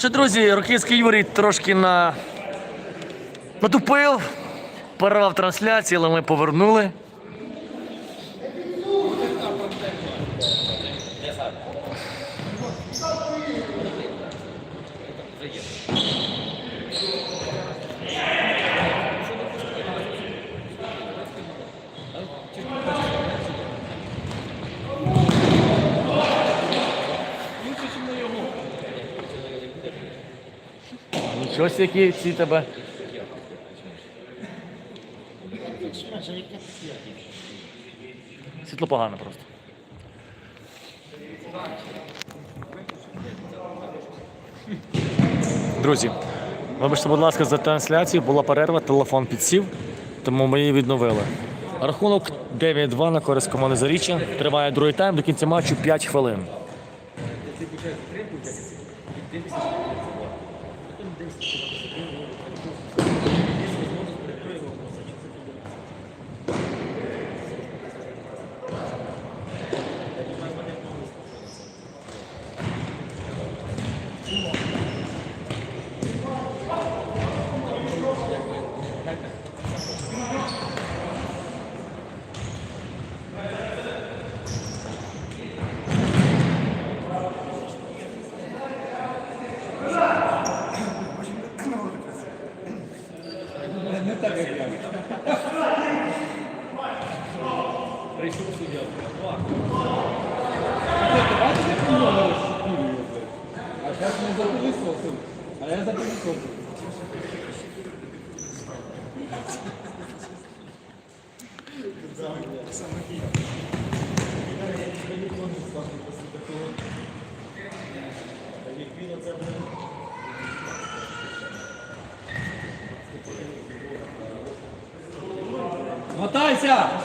Що, друзі, Роківський Юрій трошки на... натупив, перервав трансляцію, але ми повернули. Собі, які ці тебе. Світло погано просто. Друзі, вибачте, будь ласка, за трансляцію була перерва, телефон підсів, тому ми її відновили. Рахунок 9-2 на користь команди Заріччя. Триває другий тайм, до кінця матчу 5 хвилин. А А я запылесосил. Мотайся!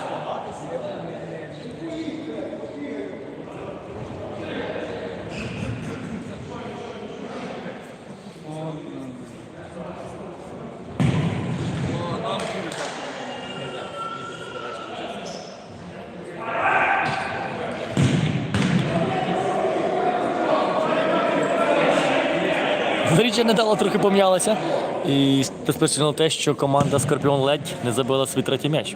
Заріччя недало трохи пом'ялася. І спричинило те, що команда Скорпіон ледь не забила свій третій м'яч.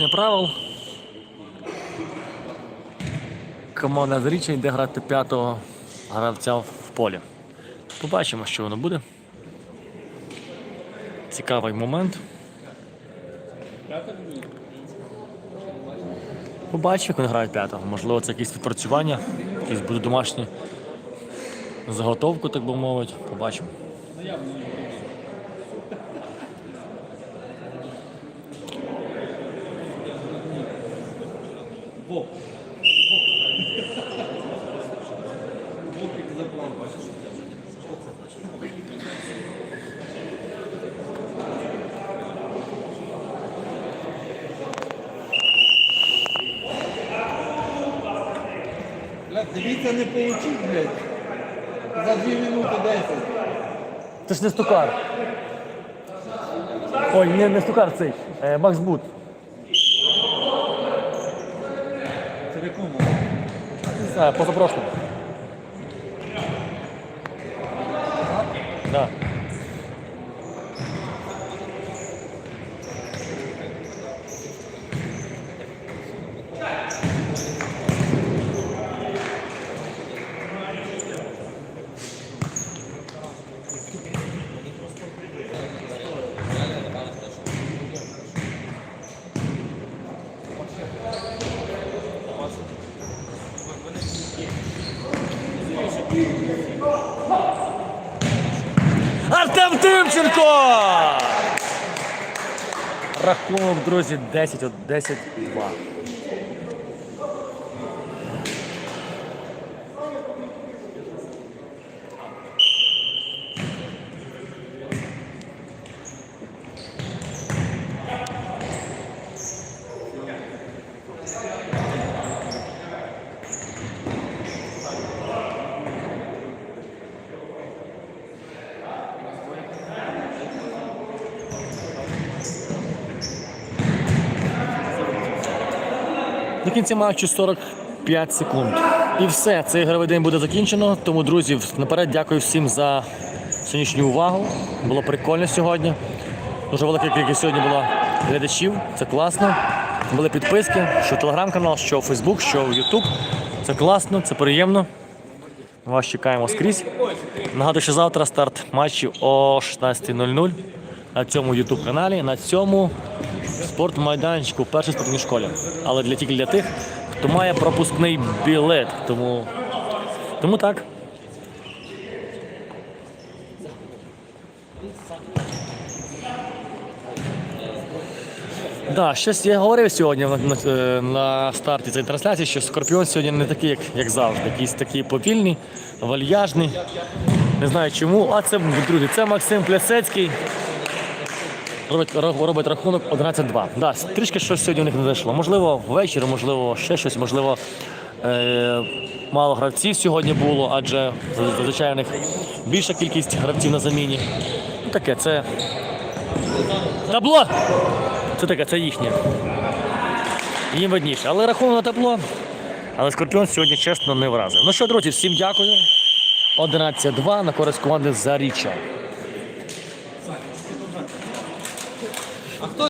Порушення правил. Команда Заріччя йде грати п'ятого гравця в полі. Побачимо, що воно буде. Цікавий момент. Побачимо, як вони грають п'ятого. Можливо, це якісь відпрацювання, якісь будуть домашні заготовку, так би мовити. Побачимо. Во. Вовк заплав, бачиш? Блядь, дивіться, не получить, блядь. За 2 минути 10. Це ж не стукар. Ой, не, не стукар цей. Е, Макс Бут. Це в якому? знаю, позапрошлому. Да. Артем Тимченко! Рахунок, друзі, 10 До кінця матчу 45 секунд. І все, цей ігровий день буде закінчено. Тому, друзі, наперед дякую всім за сьогоднішню увагу. Було прикольно сьогодні. Дуже велика кількість сьогодні була глядачів. Це класно. Були підписки, що телеграм-канал, що Фейсбук, що Ютуб. Це класно, це приємно. Вас чекаємо скрізь. Нагадую, що завтра старт матчів о 16.00 на цьому YouTube каналі, на цьому спортмайданчику в першій спортивній школі. Але для тільки для тих, хто має пропускний білет. Тому, тому так. Да, щось я говорив сьогодні на, на, е, на старті цієї трансляції, що Скорпіон сьогодні не такий, як, як завжди. Якийсь такий повільний, вальяжний. Не знаю чому. А це, друзі, це Максим Плясецький. Робить, робить рахунок 11-2. Да, трішки щось сьогодні у них не зайшло. Можливо, ввечері, можливо, ще щось, можливо, е, мало гравців сьогодні було, адже зазвичай у них більша кількість гравців на заміні. Ну таке, це. Табло! Це таке, це їхнє. Їм видніше. Але рахунок на табло. Але Скорпіон сьогодні чесно не вразив. Ну що, друзі, всім дякую. 11-2 на користь команди Заріччя.